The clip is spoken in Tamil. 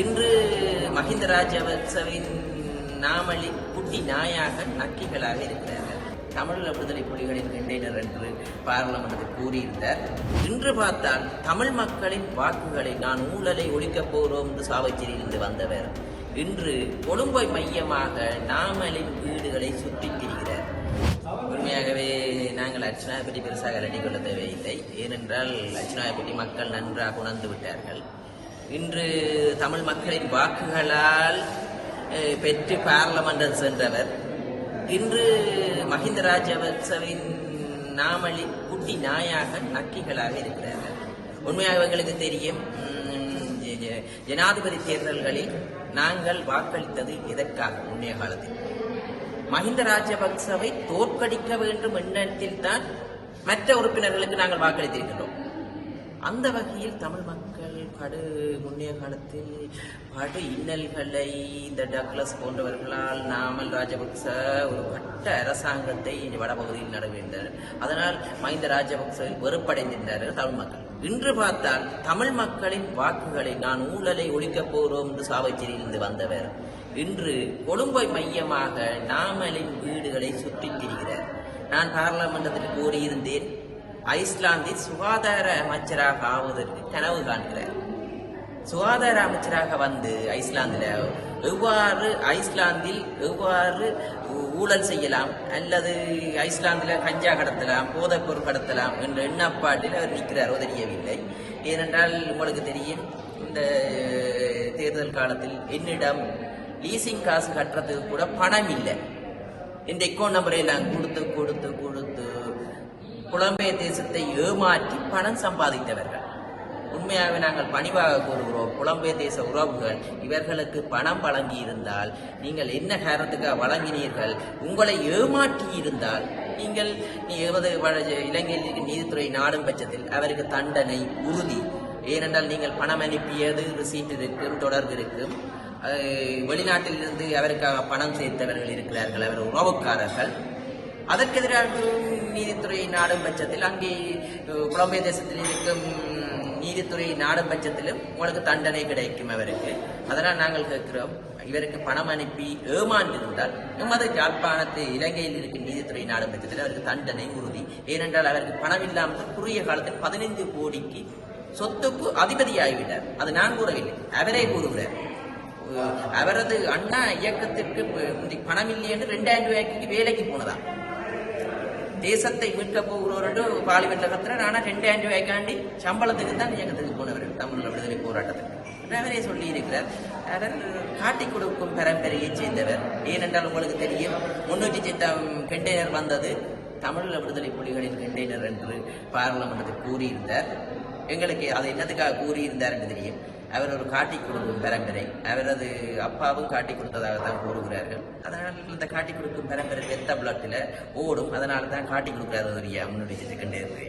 இன்று மஹிந்த ராஜபக்சவின் நாமளி குட்டி நாயாக நக்கிகளாக இருக்கிறார்கள். தமிழ் விடுதலை புலிகளின் கண்டெய்னர் என்று பார்லமெண்டத்தில் கூறியிருந்தார். இன்று பார்த்தால் தமிழ் மக்களின் வாக்குகளை நான் ஊழலை ஒழிக்கப் போகிறோம் என்று சாவச்சேரியிலிருந்து வந்தவர். இன்று கொழும்பை மையமாக நாமலின் வீடுகளை சுற்றி திரிகிறார் உண்மையாகவே நாங்கள் அர்ச்சனா பற்றி பெருசாக அலட்டிக் கொள்ள தேவையில்லை. ஏனென்றால் அர்ச்சனா பற்றி மக்கள் நன்றாக உணர்ந்து விட்டார்கள். இன்று தமிழ் மக்களின் வாக்குகளால் பெற்று பார்லமெண்டல் சென்றவர். இன்று மஹிந்த ராஜபக்சவின் நாமளி குட்டி நாயாக நக்கிகளாக இருக்கிறார்கள். உண்மையாக எங்களுக்கு தெரியும் ஜனாதிபதி தேர்தல்களில் நாங்கள் வாக்களித்தது எதற்காக முன்னைய காலத்தில்? மஹிந்த ராஜபக்சவை தோற்கடிக்க வேண்டும் எண்ணத்தில் தான் மற்ற உறுப்பினர்களுக்கு நாங்கள் வாக்களித்திருக்கின்றோம். அந்த வகையில் தமிழ் மக்கள் படு முன்னைய காலத்தில் படு இன்னல்களை இந்த டக்ளஸ் போன்றவர்களால் நாமல் ராஜபக்ச ஒரு பட்ட அரசாங்கத்தை இந்த வடபகுதியில் நடவேந்தனர் அதனால் மஹிந்த ராஜபக்ச வெறுப்படைந்திருந்தார்கள் தமிழ் மக்கள். இன்று பார்த்தால் தமிழ் மக்களின் வாக்குகளை நான் ஊழலை ஒழிக்கப் போகிறோம் என்று சாவச்சேரியிலிருந்து வந்தவர். இன்று கொழும்பை மையமாக நாமலின் வீடுகளை சுற்றித் திரிகிறார். நான் பாராளுமன்றத்தில் கூறியிருந்தேன் ஐஸ்லாந்தில் சுகாதார அமைச்சராக ஆவதற்கு கனவு காண்கிறார். சுகாதார அமைச்சராக வந்து ஐஸ்லாந்தில் எவ்வாறு ஐஸ்லாந்தில் எவ்வாறு ஊ- ஊழல் செய்யலாம் அல்லது ஐஸ்லாந்தில் கஞ்சா கடத்தலாம் போதைப்பொருள் கடத்தலாம் என்ற எண்ணப்பாட்டில் அவர் நிற்கிறாரோ தெரியவில்லை ஏனென்றால் உங்களுக்கு தெரியும் இந்த தேர்தல் காலத்தில் என்னிடம் லீசிங் காசு கட்டுறதுக்கு கூட பணம் இல்லை. இந்த எக்கௌண்ட் நம்பரை எல்லாம் கொடுத்து கொடுத்து கொடுத்து புலம்பெயர் தேசத்தை ஏமாற்றி பணம் சம்பாதித்தவர்கள். உண்மையாகவே நாங்கள் பணிவாக கூறுகிறோம் புலம்பெயர் தேச உறவுகள் இவர்களுக்கு பணம் வழங்கி இருந்தால் நீங்கள் என்ன காரணத்துக்காக வழங்கினீர்கள்? உங்களை ஏமாற்றி இருந்தால் நீங்கள் நீ இலங்கையில் நீதித்துறை நாடும் பட்சத்தில் அவருக்கு தண்டனை உறுதி. ஏனென்றால் நீங்கள் பணம் அனுப்பியது ரிசீட் இருக்கும் தொடர்பு இருக்கும் வெளிநாட்டிலிருந்து அவருக்காக பணம் சேர்த்தவர்கள் இருக்கிறார்கள் அவர் உறவுக்காரர்கள். அதற்கு எதிராக நீதித்துறை நாடும் பட்சத்தில் அங்கே புலம்பெயர் தேசத்தில் இருக்கும் நீதித்துறை நாடும் பட்சத்திலும் உங்களுக்கு தண்டனை கிடைக்கும் அவருக்கு. அதனால் நாங்கள் கேட்கிறோம் இவருக்கு பணம் அனுப்பி ஏமாண்டிருந்தால் எமது யாழ்ப்பாணத்து இலங்கையில் இருக்கும் நீதித்துறை நாடும் பட்சத்தில் அவருக்கு தண்டனை உறுதி. ஏனென்றால் அவருக்கு பணம் இல்லாமல் குறுகிய காலத்தில் பதினைந்து கோடிக்கு சொத்துக்கு அதிபதியாகிவிட்டார். அது நான் கூறவில்லை அவரே கூறுகிறார். அவரது அண்ணா இயக்கத்திற்கு பணம் இல்லையென்று ரெண்டாயிரம் ரூபாய்க்கு வேலைக்கு போனதா தேசத்தை மீட்க போகிறோரு பார்லிமெண்ட்ல கத்துறாரு ஆனால் ரெண்டாயிரம் ரூபாய்க்காண்டி சம்பளத்துக்கு தான் இயக்கத்துக்கு போனவர். தமிழ் விடுதலை போராட்டத்துக்கு. அவரே சொல்லி இருக்கிறார் அவர் காட்டிக் கொடுக்கும் பரம்பரையைச் சேர்ந்தவர். ஏனென்றால் உங்களுக்கு தெரியும் முன்னூற்றி சித்தம் கண்டெய்னர் வந்தது தமிழ் விடுதலை புலிகளின் கண்டெய்னர் என்று பாராளுமன்றத்தில் கூறியிருந்தார். எங்களுக்கு அதை என்னத்துக்காக கூறியிருந்தார் என்று தெரியும். அவர் ஒரு காட்டி கொடுக்கும் பரம்பரை அவரது அப்பாவும் காட்டி கொடுத்ததாகத்தான் கூறுகிறார்கள். அதனால் இந்த காட்டி கொடுக்கும் பரம்பரை வெத்த பிளட்டில் ஓடும். அதனால தான் காட்டி கொடுக்கிறார் ஒரு முன்னுடைய செகண்டரி